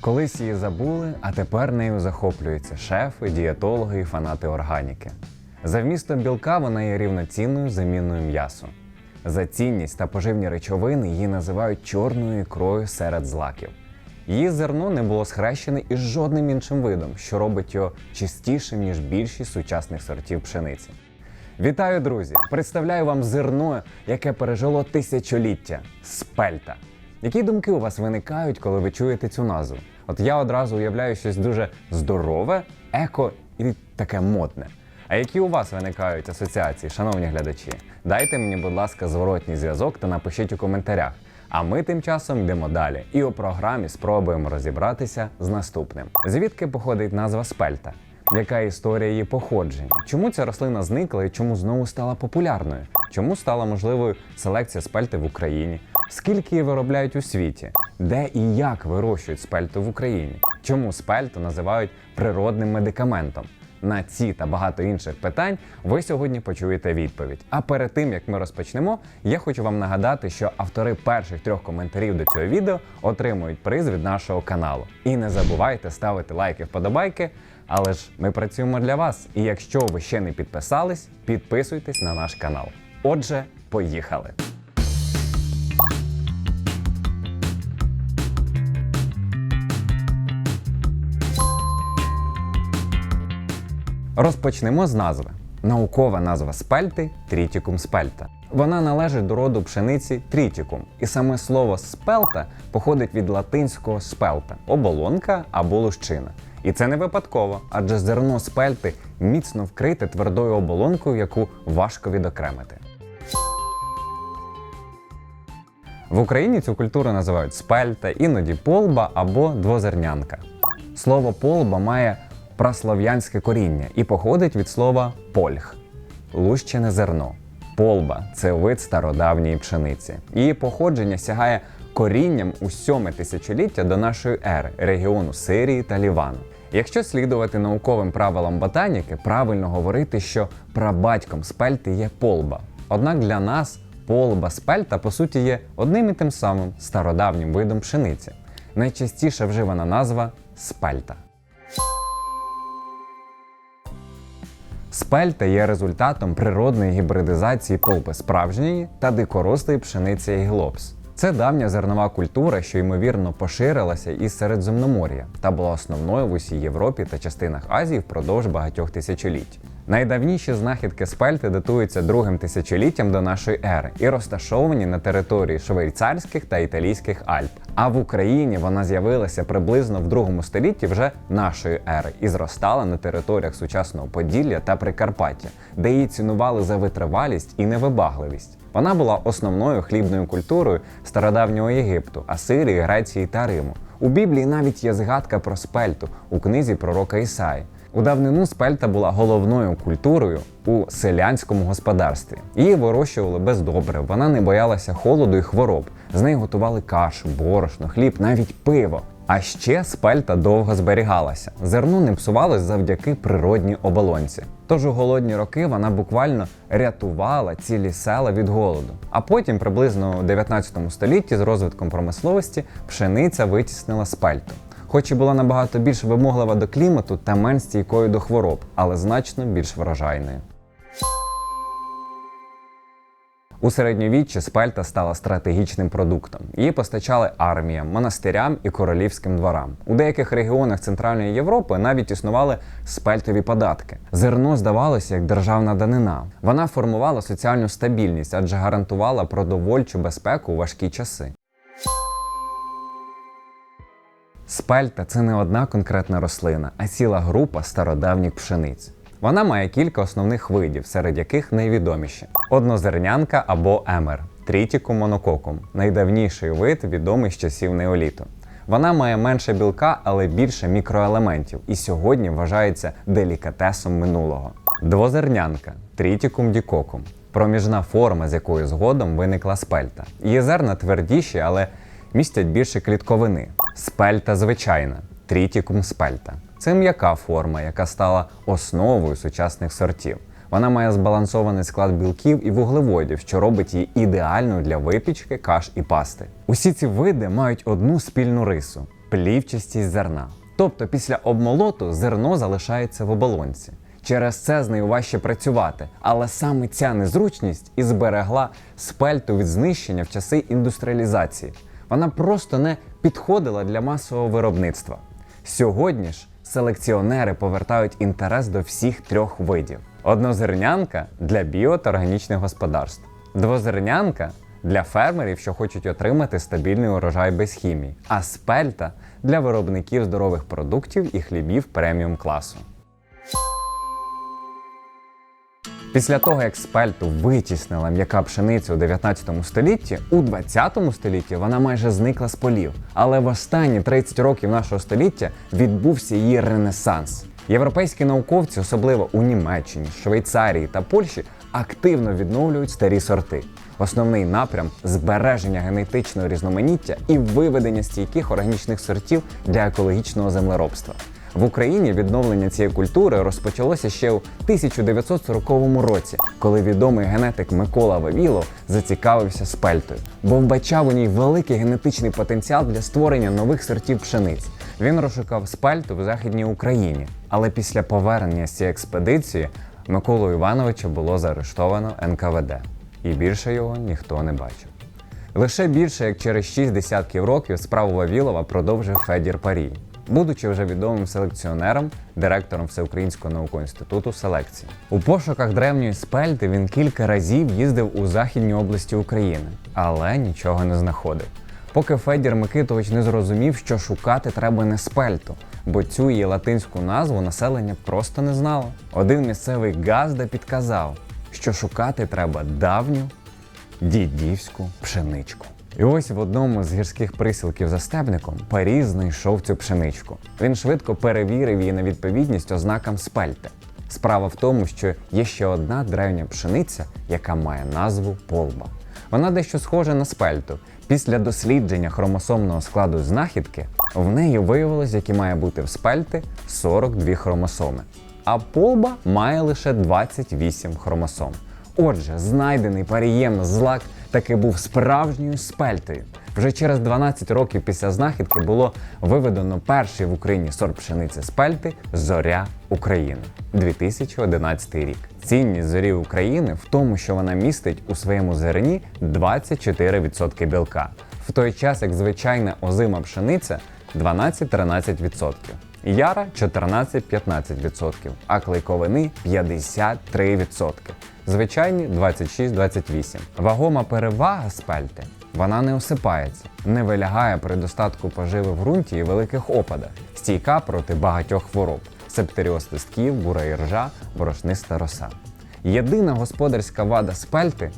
Колись її забули, а тепер нею захоплюються шефи, дієтологи і фанати органіки. За вмістом білка вона є рівноцінною заміною м'ясу. За цінність та поживні речовини її називають чорною ікрою серед злаків. Її зерно не було схрещене із жодним іншим видом, що робить його чистішим, ніж більшість сучасних сортів пшениці. Вітаю, друзі! Представляю вам зерно, яке пережило тисячоліття спельта. Які думки у вас виникають, коли ви чуєте цю назву? От я одразу уявляю щось дуже здорове, еко і таке модне. А які у вас виникають асоціації, шановні глядачі? Дайте мені, будь ласка, зворотній зв'язок та напишіть у коментарях. А ми тим часом йдемо далі і у програмі спробуємо розібратися з наступним. Звідки походить назва спельта? Яка історія її походження? Чому ця рослина зникла і чому знову стала популярною? Чому стала можливою селекція спельти в Україні? Скільки її виробляють у світі? Де і як вирощують спельту в Україні? Чому спельту називають природним медикаментом? На ці та багато інших питань ви сьогодні почуєте відповідь. А перед тим як ми розпочнемо, я хочу вам нагадати, що автори перших трьох коментарів до цього відео отримують приз від нашого каналу. І не забувайте ставити лайки, вподобайки. Але ж ми працюємо для вас. І якщо ви ще не підписались, підписуйтесь на наш канал. Отже, поїхали! Розпочнемо з назви. Наукова назва спельти трітікум спельта. Вона належить до роду пшениці трітікум, і саме слово спелта походить від латинського спелта оболонка або лущина. І це не випадково, адже зерно спельти міцно вкрите твердою оболонкою, яку важко відокремити. В Україні цю культуру називають спельта, іноді полба або двозернянка. Слово полба має праслов'янське коріння і походить від слова польх лущене зерно. Полба це вид стародавньої пшениці. Її походження сягає корінням у сьоме тисячоліття до нашої ери регіону Сирії та Лівану. Якщо слідувати науковим правилам ботаніки, правильно говорити, що прабатьком спельти є полба. Однак для нас полба спельта по суті є одним і тим самим стародавнім видом пшениці. Найчастіше вживана назва спельта. Спельта є результатом природної гібридизації полпи справжньої та дикорослої пшениці Ейглопс. Це давня зернова культура, що ймовірно поширилася із Середземномор'я та була основною в усій Європі та частинах Азії впродовж багатьох тисячоліть. Найдавніші знахідки спельти датуються другим тисячоліттям до нашої ери і розташовані на території швейцарських та італійських Альп. А в Україні вона з'явилася приблизно в другому столітті вже нашої ери і зростала на територіях сучасного Поділля та Прикарпаття, де її цінували за витривалість і невибагливість. Вона була основною хлібною культурою стародавнього Єгипту, Асирії, Греції та Риму. У Біблії навіть є згадка про спельту у книзі пророка Ісаї. У давнину спельта була головною культурою у селянському господарстві. Її вирощували без добрив, вона не боялася холоду і хвороб. З неї готували кашу, борошно, хліб, навіть пиво. А ще спельта довго зберігалася. Зерно не псувалось завдяки природній оболонці. Тож у голодні роки вона буквально рятувала цілі села від голоду. А потім, приблизно у 19 столітті, з розвитком промисловості, пшениця витіснила спельту. Хоч і була набагато більш вимоглива до клімату та менш стійкою до хвороб, але значно більш врожайною. У середньовіччі спельта стала стратегічним продуктом. Її постачали арміям, монастирям і королівським дворам. У деяких регіонах Центральної Європи навіть існували спельтові податки. Зерно здавалося як державна данина. Вона формувала соціальну стабільність, адже гарантувала продовольчу безпеку у важкі часи. Спельта це не одна конкретна рослина, а ціла група стародавніх пшениць. Вона має кілька основних видів, серед яких найвідоміші: однозернянка або емер, трітікум монококум, найдавніший вид відомий з часів неоліту. Вона має менше білка, але більше мікроелементів, і сьогодні вважається делікатесом минулого. Двозернянка трітікум дікокум, проміжна форма, з якої згодом виникла спельта. Її зерна твердіші, але містять більше клітковини. Спельта звичайна, трітікум спельта. Це м'яка форма, яка стала основою сучасних сортів. Вона має збалансований склад білків і вуглеводів, що робить її ідеальною для випічки, каш і пасти. Усі ці види мають одну спільну рису плівчастість зерна. Тобто після обмолоту зерно залишається в оболонці. Через це з нею важче працювати, але саме ця незручність і зберегла спельту від знищення в часи індустріалізації. Вона просто не підходила для масового виробництва. Сьогодні ж селекціонери повертають інтерес до всіх трьох видів: однозернянка для біо та органічних господарств, двозернянка для фермерів, що хочуть отримати стабільний урожай без хімії, а спельта для виробників здорових продуктів і хлібів преміум класу. Після того, як спельту витіснила м'яка пшениця у 19 столітті, у 20 столітті вона майже зникла з полів. Але в останні 30 років нашого століття відбувся її ренесанс. Європейські науковці, особливо у Німеччині, Швейцарії та Польщі, активно відновлюють старі сорти. Основний напрям збереження генетичного різноманіття і виведення стійких органічних сортів для екологічного землеробства. В Україні відновлення цієї культури розпочалося ще у 1940 році, коли відомий генетик Микола Вавілов зацікавився спельтою, бо вбачав у ній великий генетичний потенціал для створення нових сортів пшениць. Він розшукав спельту в Західній Україні, але після повернення з цієї експедиції Миколу Івановича було заарештовано НКВД, і більше його ніхто не бачив. Лише більше як через 6 десятків років справу Вавілова продовжив Федір Парій, будучи вже відомим селекціонером, директором Всеукраїнського наукового інституту селекції. У пошуках древньої спельти він кілька разів їздив у західні області України, але нічого не знаходив. Поки Федір Микитович не зрозумів, що шукати треба не спельту, бо цю її латинську назву населення просто не знало. Один місцевий газда підказав, що шукати треба давню дідівську пшеничку. І ось в одному з гірських присілків за стебником Парі знайшов цю пшеничку. Він швидко перевірив її на відповідність ознакам спельти. Справа в тому, що є ще одна древня пшениця, яка має назву полба. Вона дещо схожа на спельту. Після дослідження хромосомного складу знахідки в неї виявилось, які має бути в спельти 42 хромосоми, а полба має лише 28 хромосом. Отже, знайдений парієм злак таки був справжньою спельтою. Вже через 12 років після знахідки було виведено перший в Україні сорт пшениці спельти Зоря України 2011 рік. Цінність зорі України в тому, що вона містить у своєму зерні 24% білка, в той час як звичайна озима пшениця 12-13%. Яра 14-15%, а клейковини 53%. Звичайні 26-28. Вагома перевага спельти. Вона не осипається, не вилягає при достатку поживи в ґрунті і великих опадах, стійка проти багатьох хвороб, септеріоз листків, бура іржа, борошниста роса. Єдина господарська вада спельти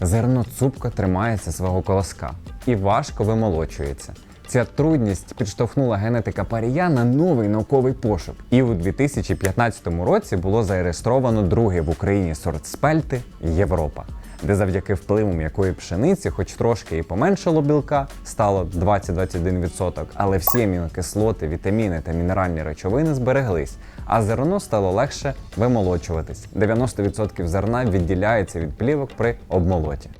зерно цупко тримається свого колоска і важко вимолочується. Ця трудність підштовхнула генетика парія на новий науковий пошук. І у 2015 році було зареєстровано другий в Україні сорт спельти Європа, де завдяки впливу м'якої пшениці, хоч трошки і поменшало білка, стало 20-21%, але всі амінокислоти, вітаміни та мінеральні речовини збереглись, а зерно стало легше вимолочуватись. 90% зерна відділяється від плівок при обмолоті.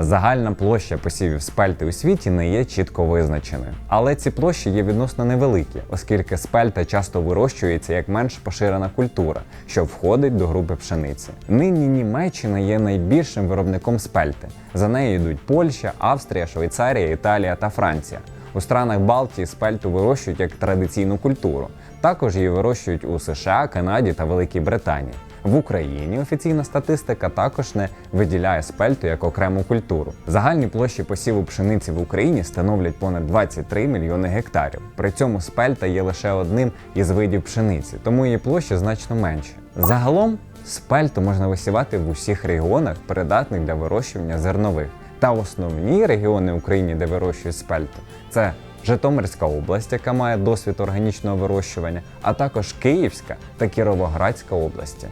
Загальна площа посівів спельти у світі не є чітко визначеною. Але ці площі є відносно невеликі, оскільки спельта часто вирощується як менш поширена культура, що входить до групи пшениці. Нині Німеччина є найбільшим виробником спельти. За нею йдуть Польща, Австрія, Швейцарія, Італія та Франція. У странах Балтії спельту вирощують як традиційну культуру. Також її вирощують у США, Канаді та Великій Британії. В Україні офіційна статистика також не виділяє спельту як окрему культуру. Загальні площі посіву пшениці в Україні становлять понад 23 мільйони гектарів. При цьому спельта є лише одним із видів пшениці, тому її площа значно менше. Загалом спельту можна висівати в усіх регіонах, придатних для вирощування зернових. Та основні регіони України, де вирощують спельту, це Житомирська область, яка має досвід органічного вирощування, а також Київська та Кіровоградська області.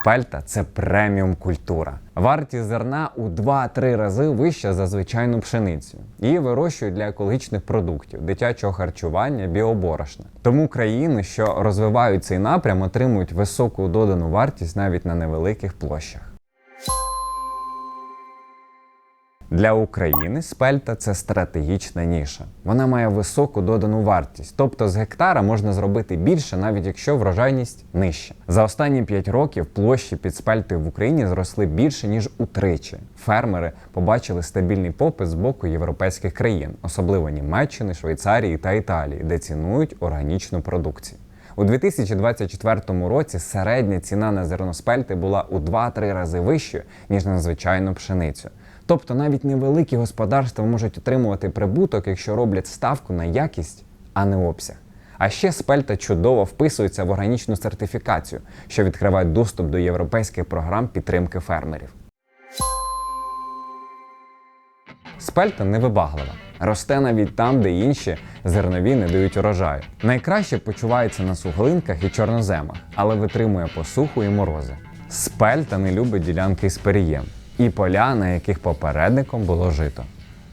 Спельта це преміум культура. Вартість зерна у 2-3 рази вища за звичайну пшеницю. Її вирощують для екологічних продуктів, дитячого харчування, біоборошна. Тому країни, що розвивають цей напрям, отримують високу додану вартість навіть на невеликих площах. Для України спельта це стратегічна ніша. Вона має високу додану вартість, тобто з гектара можна зробити більше, навіть якщо врожайність нижча. За останні 5 років площі під спельтою в Україні зросли більше ніж утричі. Фермери побачили стабільний попит з боку європейських країн, особливо Німеччини, Швейцарії та Італії, де цінують органічну продукцію. У 2024 році середня ціна на зерно спельти була у 2-3 рази вищою, ніж на звичайну пшеницю. Тобто навіть невеликі господарства можуть отримувати прибуток, якщо роблять ставку на якість, а не обсяг. А ще спельта чудово вписується в органічну сертифікацію, що відкриває доступ до європейських програм підтримки фермерів. Спельта невибаглива. Росте навіть там, де інші зернові не дають урожаю. Найкраще почувається на суглинках і чорноземах, але витримує посуху і морози. Спельта не любить ділянки з перієм і поля, на яких попередником було жито.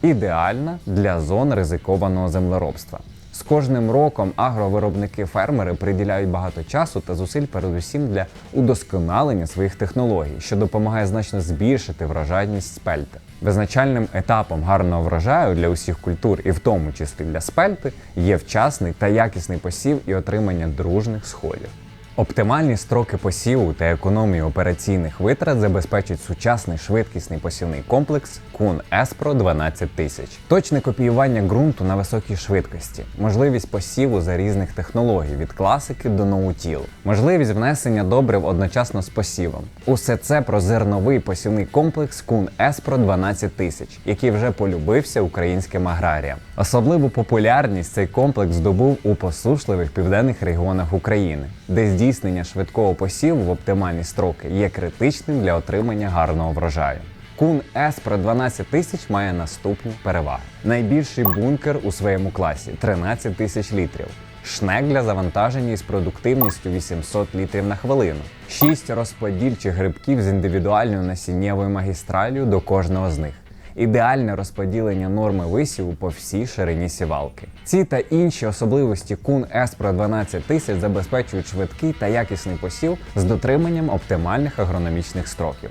Ідеальна для зон ризикованого землеробства. З кожним роком агровиробники фермери приділяють багато часу та зусиль передусім для удосконалення своїх технологій, що допомагає значно збільшити врожайність спельти. Визначальним етапом гарного врожаю для усіх культур, і в тому числі для спельти, є вчасний та якісний посів і отримання дружних сходів. Оптимальні строки посіву та економію операційних витрат забезпечить сучасний швидкісний посівний комплекс Kun Espro 12000. Точне копіювання ґрунту на високій швидкості, можливість посіву за різних технологій від класики до ноутіл, можливість внесення добрив одночасно з посівом. Усе це про зерновий посівний комплекс Kun Espro 12000, який вже полюбився українським аграріям. Особливу популярність цей комплекс здобув у посушливих південних регіонах України, де здійснення швидкого посіву в оптимальні строки є критичним для отримання гарного врожаю. Кун S Pro 12 тисяч має наступні переваги: найбільший бункер у своєму класі 13 тисяч літрів. Шнек для завантаження із продуктивністю 800 літрів на хвилину, 6 розподільчих грибків з індивідуальною насіннєвою магістралью до кожного з них ідеальне розподілення норми висіву по всій ширині сівалки. Ці та інші особливості Кун Espro 12 тисяч забезпечують швидкий та якісний посів з дотриманням оптимальних агрономічних строків.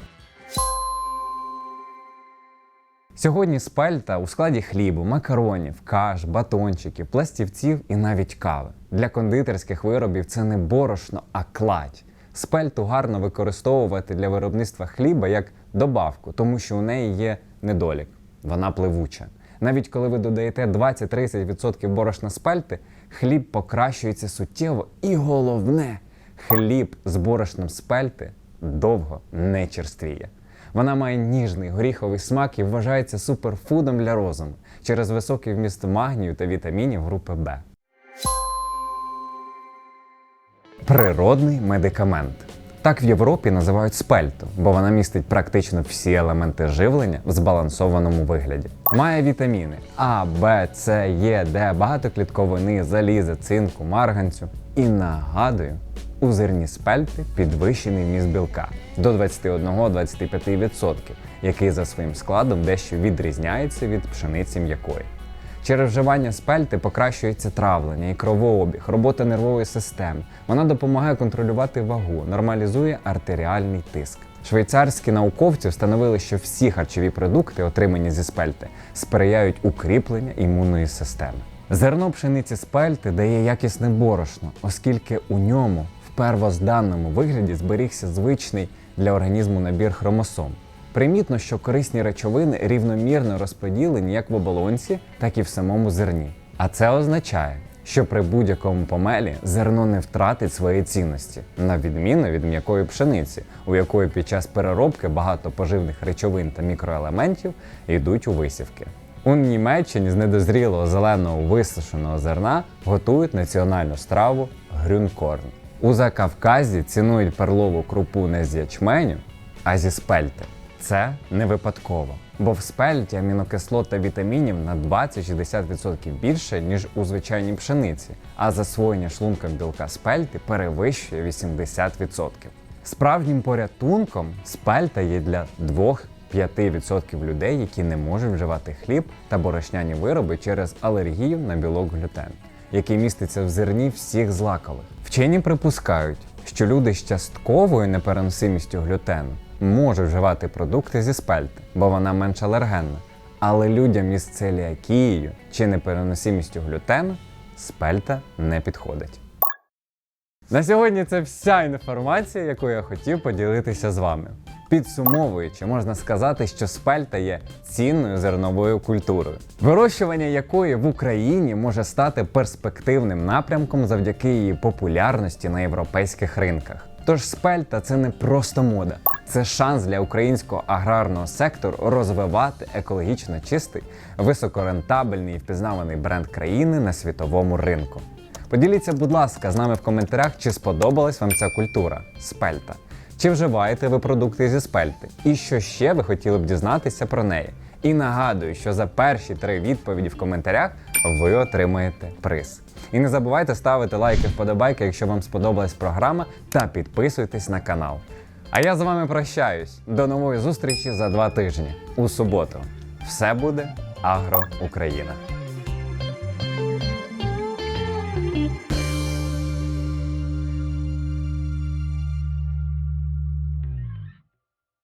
Сьогодні спельта у складі хлібу, макаронів, каш, батончиків, пластівців і навіть кави. Для кондитерських виробів це не борошно, а кладь. Спельту гарно використовувати для виробництва хліба як добавку, тому що у неї є недолік. Вона пливуча. Навіть коли ви додаєте 20-30% борошна спельти, хліб покращується суттєво. І головне, хліб з борошном спельти довго не черствіє. Вона має ніжний горіховий смак і вважається суперфудом для розуму через високий вміст магнію та вітамінів групи Б. Природний медикамент. Так в Європі називають спельту, бо вона містить практично всі елементи живлення в збалансованому вигляді. Має вітаміни А, Б, С, Е, Д, багато клітковини, заліза, цинку, марганцю. І нагадую, у зерні спельти підвищений вміст білка до 21-25%, який за своїм складом дещо відрізняється від пшениці м'якої. Через вживання спельти покращується травлення і кровообіг, робота нервової системи. Вона допомагає контролювати вагу, нормалізує артеріальний тиск. Швейцарські науковці встановили, що всі харчові продукти, отримані зі спельти, сприяють укріпленню імунної системи. Зерно пшениці спельти дає якісне борошно, оскільки у ньому в первозданному вигляді зберігся звичний для організму набір хромосом. Примітно, що корисні речовини рівномірно розподілені як в оболонці, так і в самому зерні. А це означає, що при будь-якому помелі зерно не втратить своєї цінності, на відміну від м'якої пшениці, у якої під час переробки багато поживних речовин та мікроелементів йдуть у висівки. У Німеччині з недозрілого зеленого висушеного зерна готують національну страву грюнкорн. У Закавказі цінують перлову крупу не з ячменю, а зі спельти. Це не випадково, бо в спельті амінокислот та вітамінів на 20-60% більше, ніж у звичайній пшениці, а засвоєння шлунком білка спельти перевищує 80%. Справжнім порятунком спельта є для 2-5% людей, які не можуть вживати хліб та борошняні вироби через алергію на білок глютен, який міститься в зерні всіх злакових. Вчені припускають, що люди з частковою непереносимістю глютену можуть вживати продукти зі спельти, бо вона менш алергенна. Але людям із целіакією чи непереносимістю глютену спельта не підходить. На сьогодні це вся інформація, яку я хотів поділитися з вами. Підсумовуючи, можна сказати, що спельта є цінною зерновою культурою, вирощування якої в Україні може стати перспективним напрямком завдяки її популярності на європейських ринках. Тож спельта це не просто мода, це шанс для українського аграрного сектору розвивати екологічно чистий, високорентабельний і впізнаваний бренд країни на світовому ринку. Поділіться, будь ласка, з нами в коментарях, чи сподобалась вам ця культура спельта. Чи вживаєте ви продукти зі спельти? І що ще ви хотіли б дізнатися про неї? І нагадую, що за перші три відповіді в коментарях ви отримаєте приз. І не забувайте ставити лайки, вподобайки, якщо вам сподобалась програма, та підписуйтесь на канал. А я з вами прощаюсь. До нової зустрічі за два тижні у суботу. Все буде Агро Україна.